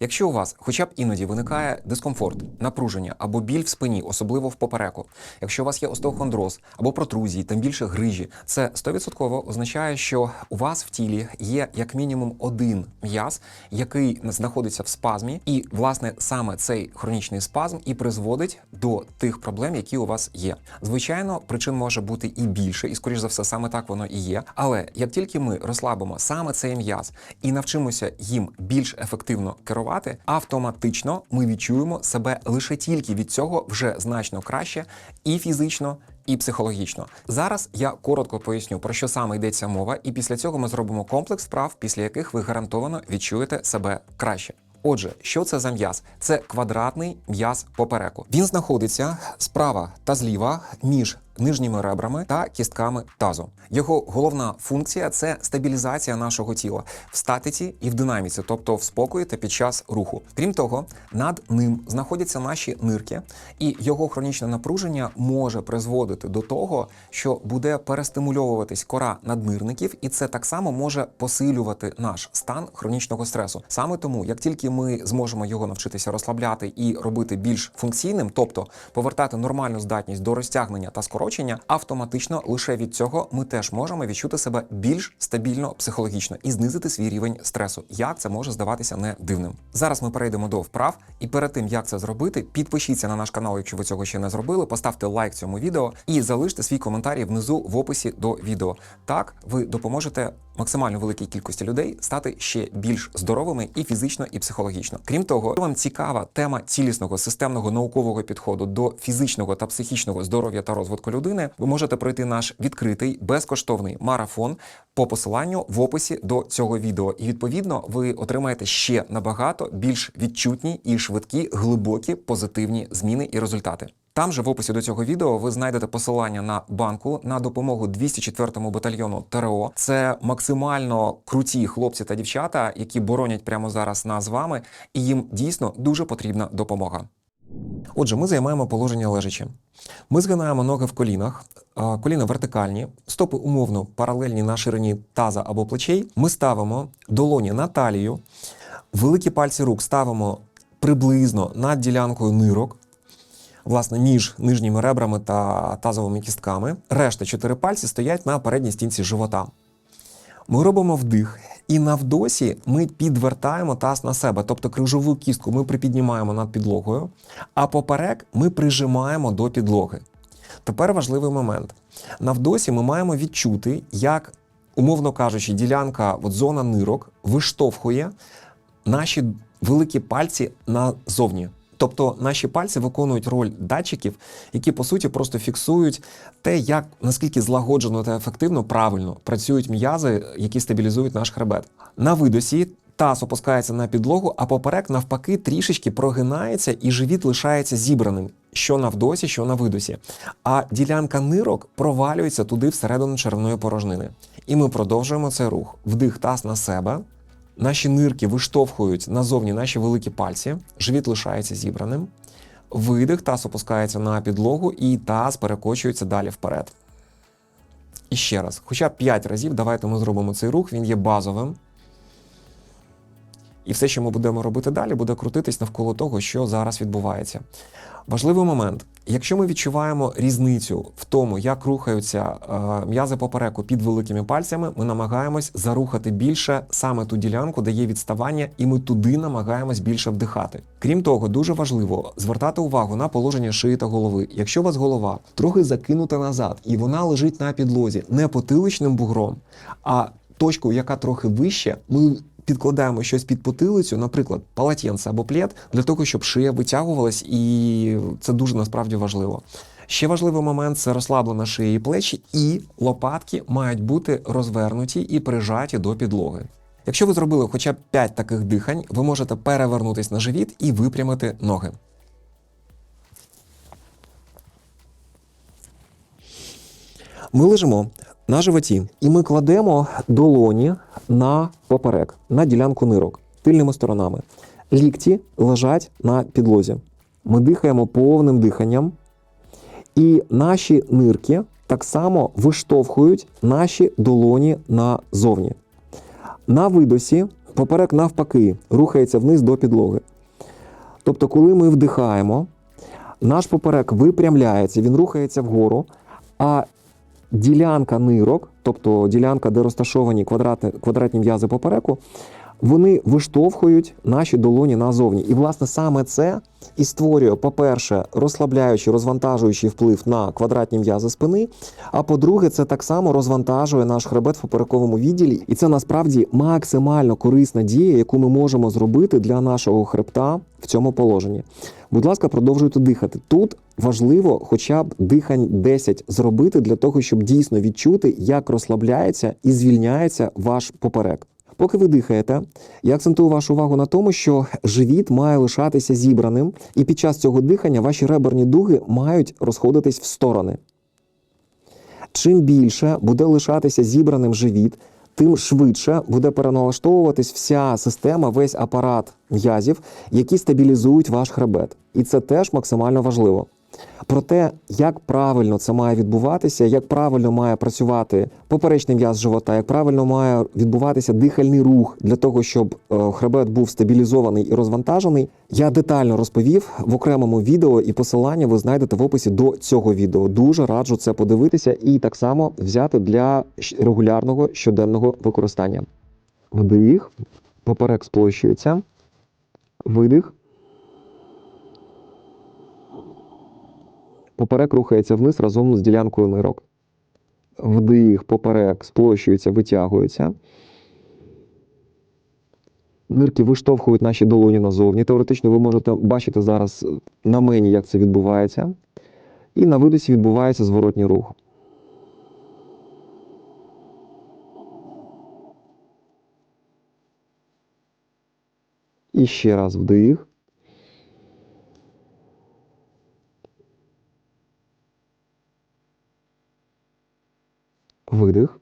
Якщо у вас хоча б іноді виникає дискомфорт, напруження або біль в спині, особливо в попереку, якщо у вас є остеохондроз або протрузії, тим більше грижі, це 100% означає, що у вас в тілі є як мінімум один м'яз, який знаходиться в спазмі, і власне саме цей хронічний спазм і призводить до тих проблем, які у вас є. Звичайно, причин може бути і більше, і скоріш за все, саме так воно і є. Але як тільки ми розслабимо саме цей м'яз і навчимося їм більш ефективно керувати, автоматично ми відчуємо себе лише тільки від цього вже значно краще і фізично. І психологічно зараз я коротко поясню про що саме йдеться мова, і після цього ми зробимо комплекс вправ, після яких ви гарантовано відчуєте себе краще. Отже, що це за м'яз? Це квадратний м'яз попереку. Він знаходиться справа та зліва між нижніми ребрами та кістками тазу. Його головна функція це стабілізація нашого тіла в статиці і в динаміці, тобто в спокої та під час руху. Крім того, над ним знаходяться наші нирки, і його хронічне напруження може призводити до того, що буде перестимульовуватись кора наднирників, і це так само може посилювати наш стан хронічного стресу. Саме тому, як тільки ми зможемо його навчитися розслабляти і робити більш функційним, тобто повертати нормальну здатність до розтягнення та скорочення, автоматично лише від цього ми теж можемо відчути себе більш стабільно психологічно і знизити свій рівень стресу. Як це може здаватися не дивним? Зараз ми перейдемо до вправ, і перед тим як це зробити, підпишіться на наш канал, якщо ви цього ще не зробили. Поставте лайк цьому відео і залиште свій коментарі внизу в описі до відео. Так ви допоможете максимально великій кількості людей стати ще більш здоровими і фізично, і психологічно. Крім того, вам цікава тема цілісного системного наукового підходу до фізичного та психічного здоров'я та розвитку людини, ви можете пройти наш відкритий безкоштовний марафон по посиланню в описі до цього відео. І відповідно ви отримаєте ще набагато більш відчутні і швидкі, глибокі позитивні зміни і результати. Там же в описі до цього відео ви знайдете посилання на банку на допомогу 204-му батальйону ТРО. Це максимально круті хлопці та дівчата, які боронять прямо зараз нас з вами, і їм дійсно дуже потрібна допомога. Отже, ми займаємо положення лежачи. Ми згинаємо ноги в колінах, коліна вертикальні, стопи умовно паралельні на ширині таза або плечей. Ми ставимо долоні на талію, великі пальці рук ставимо приблизно над ділянкою нирок. Власне, між нижніми ребрами та тазовими кістками. Решта чотири пальці стоять на передній стінці живота. Ми робимо вдих, і на вдосі ми підвертаємо таз на себе, тобто крижову кістку ми припіднімаємо над підлогою, а поперек ми прижимаємо до підлоги. Тепер важливий момент. На вдосі ми маємо відчути, як, умовно кажучи, ділянка, от зона нирок виштовхує наші великі пальці назовні. Тобто наші пальці виконують роль датчиків, які по суті просто фіксують те, як наскільки злагоджено та ефективно правильно працюють м'язи, які стабілізують наш хребет. На видосі таз опускається на підлогу, а поперек навпаки трішечки прогинається і живіт лишається зібраним. Що на вдосі, що на видосі. А ділянка нирок провалюється туди всередину червної порожнини. І ми продовжуємо цей рух. Вдих таз на себе. Наші нирки виштовхують назовні наші великі пальці, живіт лишається зібраним. Видих, таз опускається на підлогу, і таз перекочується далі вперед. І ще раз, хоча б 5 разів, давайте ми зробимо цей рух, він є базовим. І все, що ми будемо робити далі, буде крутитись навколо того, що зараз відбувається. Важливий момент: якщо ми відчуваємо різницю в тому, як рухаються е, м'язи попереку під великими пальцями, ми намагаємось зарухати більше саме ту ділянку, де є відставання, і ми туди намагаємось більше вдихати. Крім того, дуже важливо звертати увагу на положення шиї та голови. Якщо у вас голова трохи закинута назад, і вона лежить на підлозі не потиличним бугром, а точкою, яка трохи вище, ми підкладаємо щось під потилицю, наприклад, полотенце або плед, для того, щоб шия витягувалась, і це дуже насправді важливо. Ще важливий момент це розслаблена шия і плечі, і лопатки мають бути розвернуті і прижаті до підлоги. Якщо ви зробили хоча б 5 таких дихань, ви можете перевернутись на живіт і випрямити ноги. Ми лежимо на животі, і ми кладемо долоні на поперек, на ділянку нирок тильними сторонами. Лікті лежать на підлозі. Ми дихаємо повним диханням, і наші нирки так само виштовхують наші долоні назовні. На видосі поперек навпаки рухається вниз до підлоги. Тобто, коли ми вдихаємо, наш поперек випрямляється, він рухається вгору, а ділянка нирок, тобто ділянка, де розташовані квадратні, квадратні м'язи попереку, вони виштовхують наші долоні назовні. І, власне, саме це і створює, по-перше, розслабляючий, розвантажуючий вплив на квадратні м'язи спини. А по-друге, це так само розвантажує наш хребет в поперековому відділі. І це насправді максимально корисна дія, яку ми можемо зробити для нашого хребта в цьому положенні. Будь ласка, продовжуйте дихати. Тут важливо хоча б дихань 10 зробити для того, щоб дійсно відчути, як розслабляється і звільняється ваш поперек. Поки ви дихаєте, я акцентую вашу увагу на тому, що живіт має лишатися зібраним, і під час цього дихання ваші реберні дуги мають розходитись в сторони. Чим більше буде лишатися зібраним живіт, тим швидше буде переналаштовуватись вся система, весь апарат м'язів, які стабілізують ваш хребет. І це теж максимально важливо. Про те, як правильно це має відбуватися, як правильно має працювати поперечний м'яз живота, як правильно має відбуватися дихальний рух для того, щоб е, хребет був стабілізований і розвантажений, я детально розповів в окремому відео, і посилання ви знайдете в описі до цього відео. Дуже раджу це подивитися і так само взяти для регулярного щоденного використання. Вдих, поперек сплощується, видих. Поперек рухається вниз разом з ділянкою нирок. Вдих, поперек сплощується, витягується. Нирки виштовхують наші долоні назовні. Теоретично ви можете бачити зараз на мені, як це відбувається. І на видосі відбувається зворотній рух. І ще раз вдих. Видих.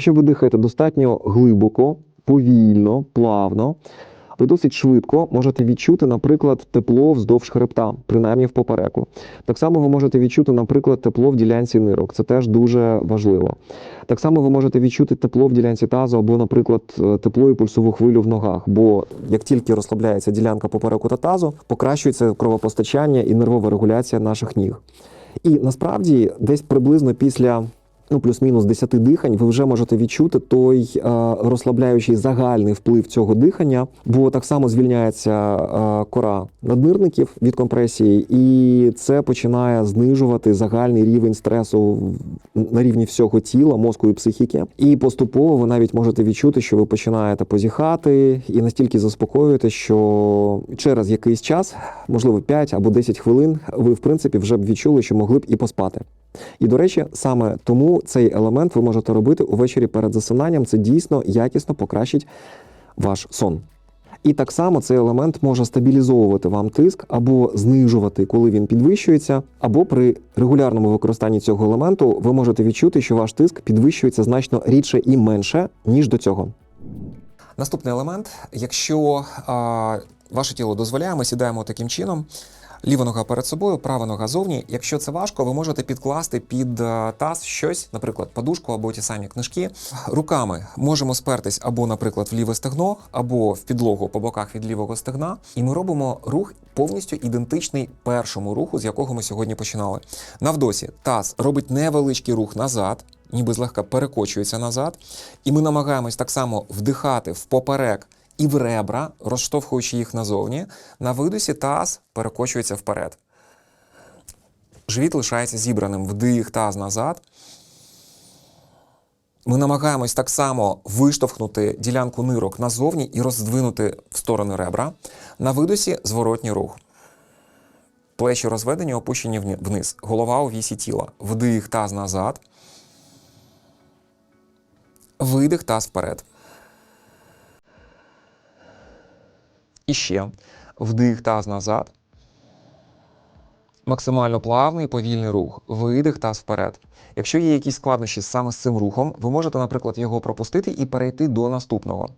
Якщо ви дихаєте достатньо глибоко, повільно, плавно, ви досить швидко можете відчути, наприклад, тепло вздовж хребта, принаймні в попереку. Так само ви можете відчути, наприклад, тепло в ділянці нирок. Це теж дуже важливо. Так само ви можете відчути тепло в ділянці тазу або, наприклад, е, тепло і пульсову хвилю в ногах. Бо як тільки розслабляється ділянка попереку та тазу, покращується кровопостачання і нервова регуляція наших ніг. І насправді десь приблизно після ну, плюс-мінус 10 дихань, ви вже можете відчути той е, розслабляючий загальний вплив цього дихання, бо так само звільняється е, кора наднирників від компресії, і це починає знижувати загальний рівень стресу на рівні всього тіла, мозку і психіки. І поступово ви навіть можете відчути, що ви починаєте позіхати і настільки заспокоюєте, що через якийсь час, можливо, 5 або 10 хвилин, ви в принципі вже б відчули, що могли б і поспати. І до речі, саме тому цей елемент ви можете робити увечері перед засинанням. Це дійсно якісно покращить ваш сон. І так само цей елемент може стабілізовувати вам тиск або знижувати, коли він підвищується, або при регулярному використанні цього елементу ви можете відчути, що ваш тиск підвищується значно рідше і менше, ніж до цього. Наступний елемент, якщо а, ваше тіло дозволяє, ми сідаємо таким чином. Ліва нога перед собою, права нога зовні. Якщо це важко, ви можете підкласти під е, таз щось, наприклад, подушку або ті самі книжки. Руками можемо спертись або, наприклад, в ліве стегно, або в підлогу по боках від лівого стегна. І ми робимо рух повністю ідентичний першому руху, з якого ми сьогодні починали. Навдосі таз робить невеличкий рух назад, ніби злегка перекочується назад. І ми намагаємось так само вдихати в поперек і в ребра, розштовхуючи їх назовні. На видосі таз перекочується вперед. Живіт лишається зібраним. Вдих таз назад. Ми намагаємось так само виштовхнути ділянку нирок назовні і роздвинути в сторони ребра. На видосі зворотній рух. Плечі розведені, опущені вниз. Голова у вісі тіла. Вдих таз назад. Видих таз вперед. І ще вдих таз назад. Максимально плавний повільний рух. Видих таз вперед. Якщо є якісь складнощі саме з цим рухом, ви можете, наприклад, його пропустити і перейти до наступного.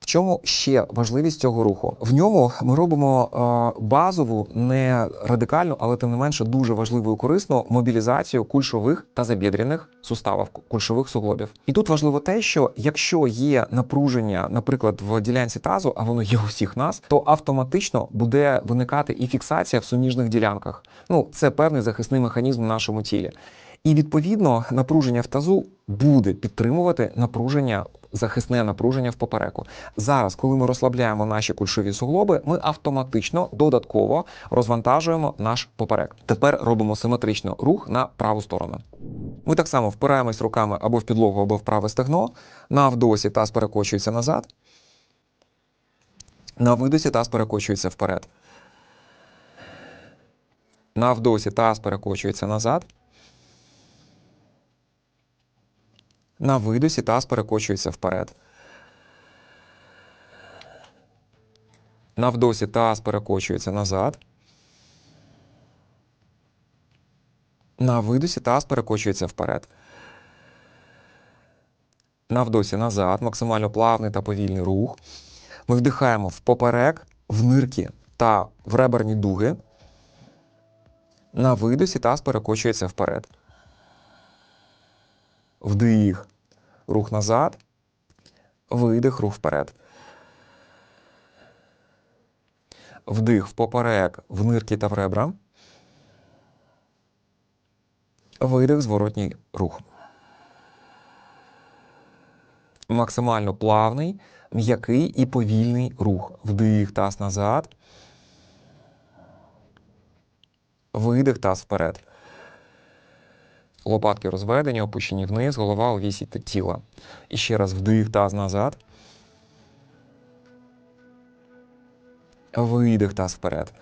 В чому ще важливість цього руху? В ньому ми робимо е, базову, не радикальну, але тим не менше дуже важливу і корисну мобілізацію кульшових та забідряних суставів, кульшових суглобів. І тут важливо те, що якщо є напруження, наприклад, в ділянці тазу, а воно є у всіх нас, то автоматично буде виникати і фіксація в суміжних ділянках. Ну, це певний захисний механізм в нашому тілі. І відповідно напруження в тазу буде підтримувати напруження, захисне напруження в попереку. Зараз, коли ми розслабляємо наші кульшові суглоби, ми автоматично додатково розвантажуємо наш поперек. Тепер робимо симетрично рух на праву сторону. Ми так само впираємось руками або в підлогу, або в праве стегно. На вдосі таз перекочується назад. На видосі таз перекочується вперед. На вдосі таз перекочується назад. На видосі таз перекочується вперед. На вдосі таз перекочується назад. На видосі таз перекочується вперед. На вдосі назад. Максимально плавний та повільний рух. Ми вдихаємо в поперек, в нирки та в реберні дуги. На видосі таз перекочується вперед. Вдих, рух назад. Видих, рух вперед. Вдих в поперек, в нирки та в ребра. Видих, зворотній рух. Максимально плавний, м'який і повільний рух. Вдих, таз назад. Видих, таз вперед. Лопатки розведені, опущені вниз, голова у вісі тіла. І ще раз вдих, таз назад. Видих, таз вперед.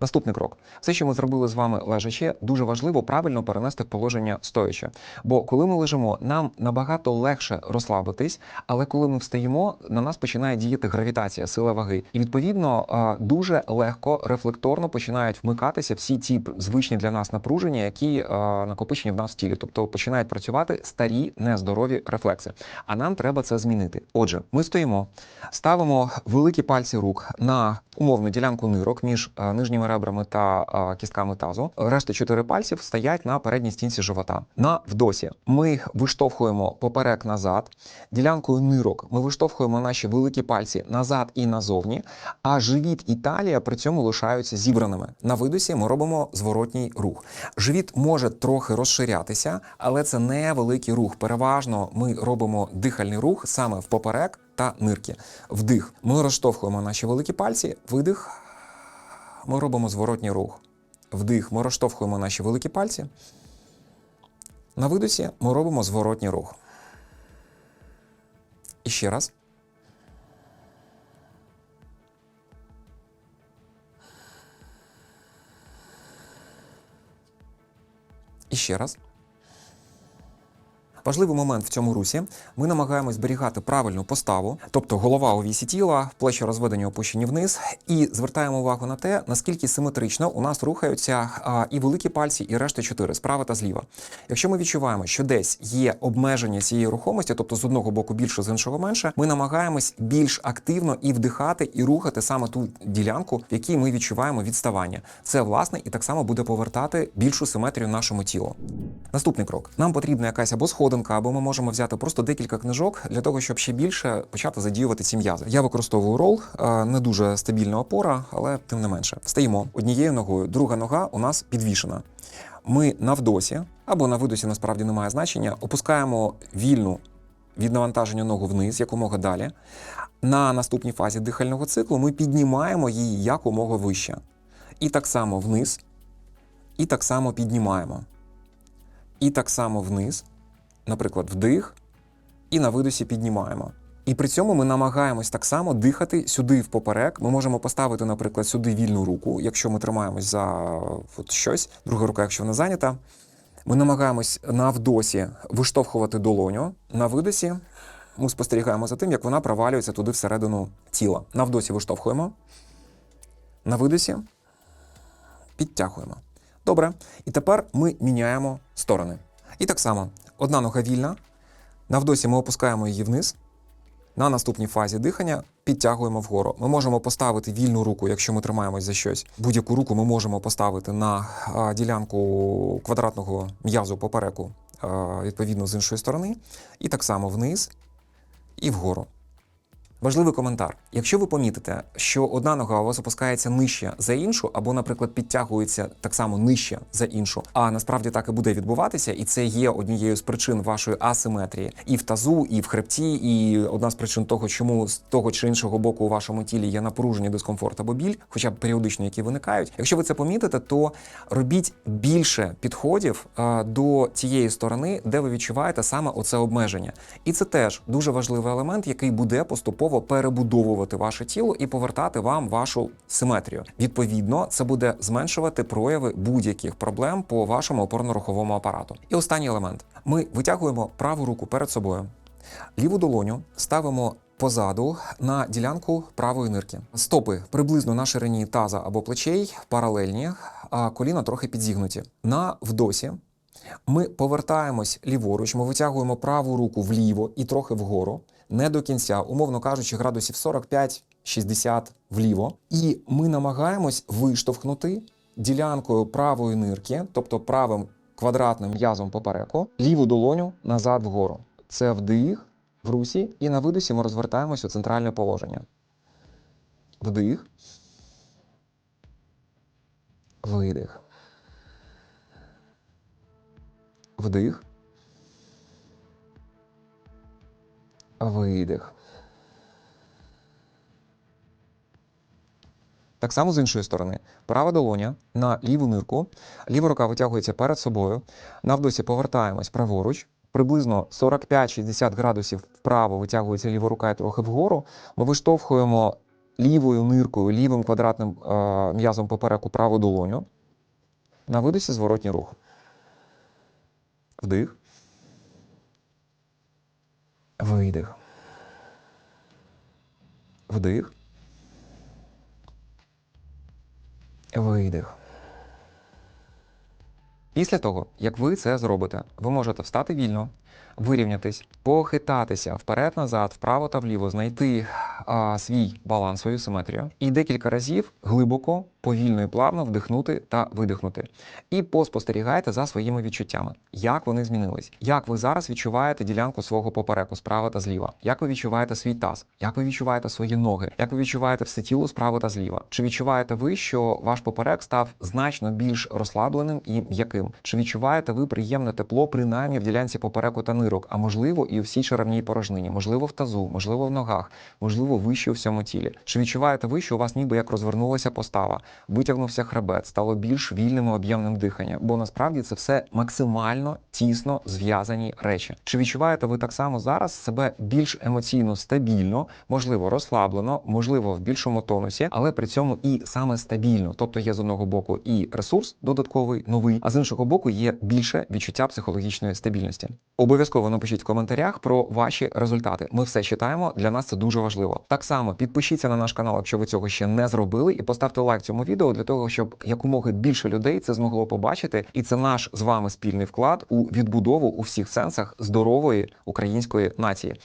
Наступний крок. Все, що ми зробили з вами лежачи, дуже важливо правильно перенести положення стоячи. Бо коли ми лежимо, нам набагато легше розслабитись, але коли ми встаємо, на нас починає діяти гравітація, сила ваги. І відповідно дуже легко, рефлекторно починають вмикатися всі ті звичні для нас напруження, які накопичені в нас в тілі. Тобто починають працювати старі нездорові рефлекси. А нам треба це змінити. Отже, ми стоїмо, ставимо великі пальці рук на умовну ділянку нирок між нижніми ребрами та кістками тазу. Решта чотири пальців стоять на передній стінці живота. На вдосі ми виштовхуємо поперек назад. Ділянкою нирок ми виштовхуємо наші великі пальці назад і назовні, а живіт і талія при цьому лишаються зібраними. На видосі ми робимо зворотній рух. Живіт може трохи розширятися, але це не великий рух. Переважно ми робимо дихальний рух саме в поперек та нирки. Вдих. Ми розштовхуємо наші великі пальці. Видих. Ми робимо зворотній рух. Вдих. Ми розштовхуємо наші великі пальці. На видосі ми робимо зворотній рух. І ще раз. І ще раз. Важливий момент в цьому русі. Ми намагаємось зберігати правильну поставу, тобто голова у вісі тіла, плечі розведені опущені вниз, і звертаємо увагу на те, наскільки симетрично у нас рухаються і великі пальці, і решта чотири справа та зліва. Якщо ми відчуваємо, що десь є обмеження цієї рухомості, тобто з одного боку більше, з іншого менше, ми намагаємось більш активно і вдихати, і рухати саме ту ділянку, в якій ми відчуваємо відставання. Це власне і так само буде повертати більшу симетрію нашому тілу. Наступний крок: нам потрібна якась або сходинка, або ми можемо взяти просто декілька книжок для того, щоб ще більше почати задіювати ці м'язи. Я використовую рол, е, не дуже стабільна опора, але тим не менше. Встаємо однією ногою, друга нога у нас підвішена. Ми на вдосі або на видосі насправді немає значення. Опускаємо вільну від навантаження ногу вниз, якомога далі. На наступній фазі дихального циклу ми піднімаємо її якомога вище. І так само вниз, і так само піднімаємо. І так само вниз, наприклад, вдих, і на видосі піднімаємо. І при цьому ми намагаємось так само дихати сюди в поперек. Ми можемо поставити, наприклад, сюди вільну руку, якщо ми тримаємось за от щось, друга рука, якщо вона зайнята. Ми намагаємось на вдосі виштовхувати долоню. На видосі ми спостерігаємо за тим, як вона провалюється туди всередину тіла. На вдосі виштовхуємо. На видосі підтягуємо. Добре. І тепер ми міняємо сторони. І так само, одна нога вільна. На вдосі ми опускаємо її вниз. На наступній фазі дихання підтягуємо вгору. Ми можемо поставити вільну руку, якщо ми тримаємось за щось. Будь-яку руку ми можемо поставити на ділянку квадратного м'язу попереку, відповідно з іншої сторони, і так само вниз і вгору. Важливий коментар. Якщо ви помітите, що одна нога у вас опускається нижче за іншу, або, наприклад, підтягується так само нижче за іншу, а насправді так і буде відбуватися, і це є однією з причин вашої асиметрії і в тазу, і в хребті, і одна з причин того, чому з того чи іншого боку у вашому тілі є напруження, дискомфорт або біль, хоча б періодично, які виникають. Якщо ви це помітите, то робіть більше підходів е, до тієї сторони, де ви відчуваєте саме оце обмеження. І це теж дуже важливий елемент, який буде поступово перебудовувати ваше тіло і повертати вам вашу симетрію. Відповідно, це буде зменшувати прояви будь-яких проблем по вашому опорно-руховому апарату. І останній елемент: ми витягуємо праву руку перед собою, ліву долоню ставимо. Позаду на ділянку правої нирки. Стопи приблизно на ширині таза або плечей, паралельні, а коліна трохи підзігнуті. На вдосі ми повертаємось ліворуч, ми витягуємо праву руку вліво і трохи вгору, не до кінця, умовно кажучи, градусів 45-60 вліво. І ми намагаємось виштовхнути ділянкою правої нирки, тобто правим квадратним м'язом попереку, ліву долоню назад вгору. Це вдих в русі, і на видосі ми розвертаємось у центральне положення. Вдих. Видих. Вдих. Видих. Так само з іншої сторони. Права долоня на ліву нирку, ліва рука витягується перед собою. Навдосі повертаємось праворуч. Приблизно 45-60 градусів вправо витягується ліва рука і трохи вгору. Ми виштовхуємо лівою ниркою, лівим квадратним е, м'язом попереку праву долоню. На видосі зворотній рух. Вдих. Видих. Вдих. Видих. Після того, як ви це зробите, ви можете встати вільно, вирівнятись, похитатися вперед-назад, вправо та вліво, знайти а, свій баланс, свою симетрію, і декілька разів глибоко, повільно і плавно вдихнути та видихнути. І поспостерігайте за своїми відчуттями, як вони змінились, як ви зараз відчуваєте ділянку свого попереку справа та зліва, як ви відчуваєте свій таз, як ви відчуваєте свої ноги, як ви відчуваєте все тіло справа та зліва. Чи відчуваєте ви, що ваш поперек став значно більш розслабленим і м'яким? Чи відчуваєте ви приємне тепло, принаймні в ділянці попереку та нирок, а можливо і у всій шаровній порожнині, можливо, в тазу, можливо, в ногах, можливо, вище у всьому тілі? Чи відчуваєте ви, що у вас ніби як розвернулася постава, витягнувся хребет, стало більш вільним і об'ємним дихання? Бо насправді це все максимально тісно зв'язані речі. Чи відчуваєте ви так само зараз себе більш емоційно стабільно, можливо, розслаблено, можливо, в більшому тонусі, але при цьому і саме стабільно, тобто є з одного боку і ресурс додатковий, новий, а з іншого боку є більше відчуття психологічної стабільності. Обов'язково напишіть в коментарях про ваші результати. Ми все читаємо. Для нас це дуже важливо. Так само підпишіться на наш канал, якщо ви цього ще не зробили, і поставте лайк цьому відео для того, щоб якомога більше людей це змогло побачити. І це наш з вами спільний вклад у відбудову у всіх сенсах здорової української нації.